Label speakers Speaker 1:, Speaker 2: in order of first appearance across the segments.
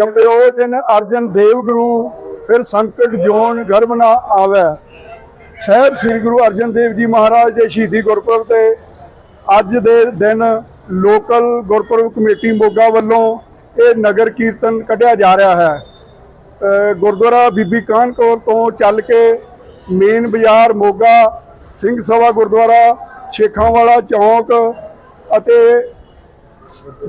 Speaker 1: ਜੰਪਿਓ ਜਨ ਅਰਜਨ ਦੇਵ ਗੁਰੂ ਫਿਰ ਸੰਕਟ ਜੋਨ ਗਰਭ ਨਾ ਆਵੇ। ਸਾਹਿਬ ਸ੍ਰੀ ਗੁਰੂ ਅਰਜਨ ਦੇਵ ਜੀ ਮਹਾਰਾਜ ਦੇ ਸ਼ਹੀਦੀ ਗੁਰਪੁਰਬ ਤੇ ਅੱਜ ਦੇ ਦਿਨ ਲੋਕਲ ਗੁਰਪੁਰਬ ਕਮੇਟੀ ਮੋਗਾ ਵੱਲੋਂ ਇਹ ਨਗਰ ਕੀਰਤਨ ਕੱਢਿਆ ਜਾ ਰਿਹਾ ਹੈ। ਗੁਰਦੁਆਰਾ ਬੀਬੀ ਕਾਹਨ ਕੌਰ ਤੋਂ ਚੱਲ ਕੇ ਮੇਨ ਬਾਜ਼ਾਰ ਮੋਗਾ, ਸਿੰਘ ਸਭਾ ਗੁਰਦੁਆਰਾ ਸ਼ੇਖਾਂ ਵਾਲਾ ਚੌਂਕ ਅਤੇ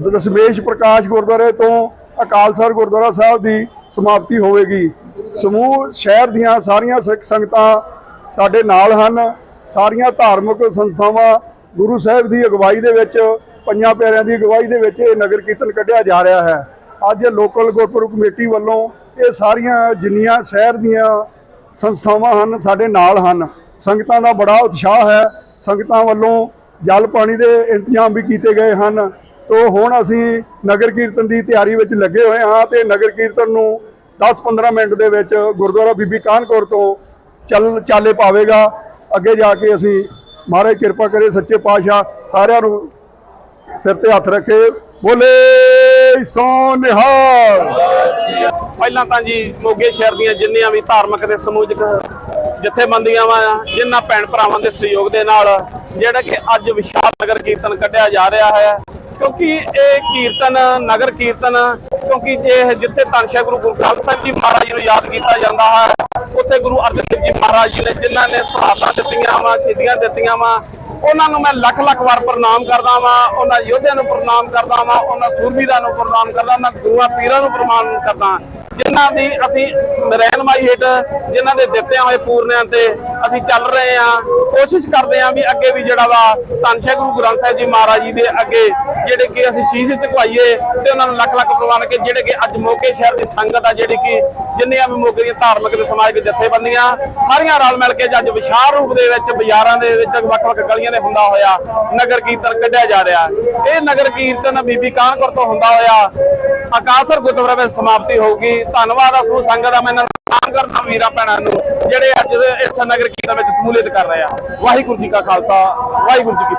Speaker 1: ਦਸ਼ਮੇਸ਼ ਪ੍ਰਕਾਸ਼ ਗੁਰਦੁਆਰੇ ਤੋਂ ਅਕਾਲਸਰ ਗੁਰਦੁਆਰਾ ਸਾਹਿਬ ਦੀ ਸਮਾਪਤੀ ਹੋਵੇਗੀ। ਸਮੂਹ, ਸ਼ਹਿਰ ਦੀਆਂ ਸਾਰੀਆਂ ਸਿੱਖ ਸੰਗਤਾਂ ਸਾਡੇ ਨਾਲ ਹਨ। ਸਾਰੀਆਂ ਧਾਰਮਿਕ ਸੰਸਥਾਵਾਂ ਗੁਰੂ ਸਾਹਿਬ ਦੀ ਅਗਵਾਈ ਦੇ ਵਿੱਚ, ਪੰਜਾਂ ਪਿਆਰਿਆਂ ਦੀ ਅਗਵਾਈ ਦੇ ਵਿੱਚ ਇਹ ਨਗਰ ਕੀਰਤਨ ਕੱਢਿਆ ਜਾ ਰਿਹਾ ਹੈ। ਅੱਜ ਲੋਕਲ ਗੁਰਪੁਰਬ ਕਮੇਟੀ ਵੱਲੋਂ ਇਹ ਸਾਰੀਆਂ ਜਿੰਨੀਆਂ ਸ਼ਹਿਰ ਦੀਆਂ ਸੰਸਥਾਵਾਂ ਹਨ, ਸਾਡੇ ਨਾਲ ਹਨ। ਸੰਗਤਾਂ ਦਾ ਬੜਾ ਉਤਸ਼ਾਹ ਹੈ। ਸੰਗਤਾਂ ਵੱਲੋਂ ਜਲ ਪਾਣੀ ਦੇ ਇੰਤਜ਼ਾਮ ਵੀ ਕੀਤੇ ਗਏ ਹਨ। ਤੋ ਹੁਣ ਅਸੀਂ ਨਗਰ ਕੀਰਤਨ ਦੀ ਤਿਆਰੀ ਵਿੱਚ ਲੱਗੇ ਹੋਏ ਹਾਂ ਤੇ ਨਗਰ ਕੀਰਤਨ ਨੂੰ 10-15 ਮਿੰਟ ਦੇ ਵਿੱਚ ਗੁਰਦੁਆਰਾ ਬੀਬੀ ਕਾਹਨਕੌਰ ਤੋਂ ਚੱਲ ਚਾਲੇ ਪਾਵੇਗਾ। ਅੱਗੇ ਜਾ ਕੇ ਅਸੀਂ ਮਹਾਰਾਜ ਕਿਰਪਾ ਕਰੇ, ਸੱਚੇ ਪਾਤਸ਼ਾਹ ਸਾਰਿਆਂ ਨੂੰ ਸਿਰ ਤੇ ਹੱਥ ਰੱਖੇ। ਬੋਲੇ ਸੋ ਨਿਹਾਲ।
Speaker 2: ਪਹਿਲਾਂ ਤਾਂ ਜੀ ਮੋਗੇ ਸ਼ਹਿਰ ਦੀਆਂ ਜਿੰਨੀਆਂ ਵੀ ਧਾਰਮਿਕ ਤੇ ਸਮੂਹਿਕ ਜਥੇਬੰਦੀਆਂ ਵਾ ਜਿਨ੍ਹਾਂ ਭੈਣ ਭਰਾਵਾਂ ਦੇ ਸਹਿਯੋਗ ਦੇ ਨਾਲ ਜਿਹੜਾ ਕਿ ਅੱਜ ਵਿਸ਼ਾਲ ਨਗਰ ਕੀਰਤਨ ਕੱਢਿਆ ਜਾ ਰਿਹਾ ਹੈ ਕਿਉਂਕਿ ਇਹ ਕੀਰਤਨ, ਨਗਰ ਕੀਰਤਨ, ਕਿਉਂਕਿ ਇਹ ਜਿੱਥੇ ਧੰਨ ਗੁਰੂ ਗੁਰੂ ਗ੍ਰੰਥ ਸਾਹਿਬ ਜੀ ਮਹਾਰਾਜ ਜੀ ਨੂੰ ਯਾਦ ਕੀਤਾ ਜਾਂਦਾ ਹੈ, ਉੱਥੇ ਗੁਰੂ ਅਰਜਨ ਦੇਵ ਜੀ ਮਹਾਰਾਜ ਜੀ ਨੇ ਜਿਨ੍ਹਾਂ ਨੇ ਸ਼ਹਾਦਤਾਂ ਦਿੱਤੀਆਂ ਵਾ ਸ਼ਹੀਦੀਆਂ ਦਿੱਤੀਆਂ ਵਾ, ਉਹਨਾਂ ਨੂੰ ਮੈਂ ਲੱਖ ਲੱਖ ਵਾਰ ਪ੍ਰਣਾਮ ਕਰਦਾ ਵਾਂ, ਉਹਨਾਂ ਯੋਧਿਆਂ ਨੂੰ ਪ੍ਰਣਾਮ ਕਰਦਾ ਵਾਂ, ਉਹਨਾਂ ਸੂਰਬੀਰਾਂ ਨੂੰ ਪ੍ਰਣਾਮ ਕਰਦਾ, ਉਹਨਾਂ ਗੁਰੂਆਂ ਪੀਰਾਂ ਨੂੰ ਪ੍ਰਣਾਮ ਕਰਦਾ। ਜਿਨ੍ਹਾਂ ਦੀ ਅਸੀਂ ਰਹਿਨਮਾਈ ਹੇਠ ਜਿਨ੍ਹਾਂ ਦੇ ਦਿੱਤੇ ਹੋਏ ਪੂਰਨਿਆਂ ਤੇ ਅਸੀਂ ਚੱਲ ਰਹੇ ਹਾਂ। ਕੋਸ਼ਿਸ਼ ਕਰਦੇ ਹਾਂ ਵੀ ਅੱਗੇ ਵੀ ਜਿਹੜਾ ਵਾ ਧੰਨ ਸ਼੍ਰੀ ਗੁਰੂ ਗ੍ਰੰਥ ਸਾਹਿਬ ਜੀ ਮਹਾਰਾਜ ਜੀ ਦੇ ਅੱਗੇ ਜਿਹੜੇ ਕਿ ਅਸੀਂ ਸ਼ੀਸ਼ ਝੁਕਾਈਏ ਤੇ ਉਹਨਾਂ ਨੂੰ ਲੱਖ ਲੱਖ ਪ੍ਰਵਾਨ ਕੇ ਜਿਹੜੇ ਕਿ ਅੱਜ ਮੋਗੇ ਸ਼ਹਿਰ ਦੀ ਸੰਗਤ ਆ ਜਿਹੜੀ ਕਿ ਜਿੰਨੀਆਂ ਵੀ ਮੋਗੇ ਦੀਆਂ ਧਾਰਮਿਕ ਤੇ ਸਮਾਜਿਕ ਜਥੇਬੰਦੀਆਂ ਸਾਰੀਆਂ ਰਲ ਮਿਲ ਕੇ ਅੱਜ ਵਿਸ਼ਾਲ ਰੂਪ ਦੇ ਵਿੱਚ, ਬਾਜ਼ਾਰਾਂ ਦੇ ਵਿੱਚ ਵੱਖ-ਵੱਖ ਗਲੀਆਂ ਦੇ ਹੁੰਦਾ ਹੋਇਆ ਨਗਰ ਕੀਰਤਨ ਕੱਢਿਆ ਜਾ ਰਿਹਾ। ਇਹ ਨਗਰ ਕੀਰਤਨ ਬੀਬੀ ਕਾਨਪੁਰ ਤੋਂ ਹੁੰਦਾ ਹੋਇਆ ਅਕਾਲਸਰ ਗੁਰਦੁਆਰਾ ਵਿੱਚ ਸਮਾਪਤੀ ਹੋਊਗੀ। ਧੰਨਵਾਦ ਆ ਸਮੂਹ ਸੰਗਤ ਦਾ ਮੈਂ ਇਹਨਾਂ ਕਰਦਾ ਵੀਰਾਂ ਭੈਣਾਂ ਨੂੰ, ਜਿਹੜੇ ਅੱਜ ਇਸ ਨਗਰ ਕੀਰਤਨ ਵਿੱਚ ਸ਼ਮੂਲੀਅਤ ਕਰ ਰਹੇ ਆ। ਵਾਹਿਗੁਰੂ ਜੀ ਕਾ ਖਾਲਸਾ, ਵਾਹਿਗੁਰੂ ਜੀ ਕੀ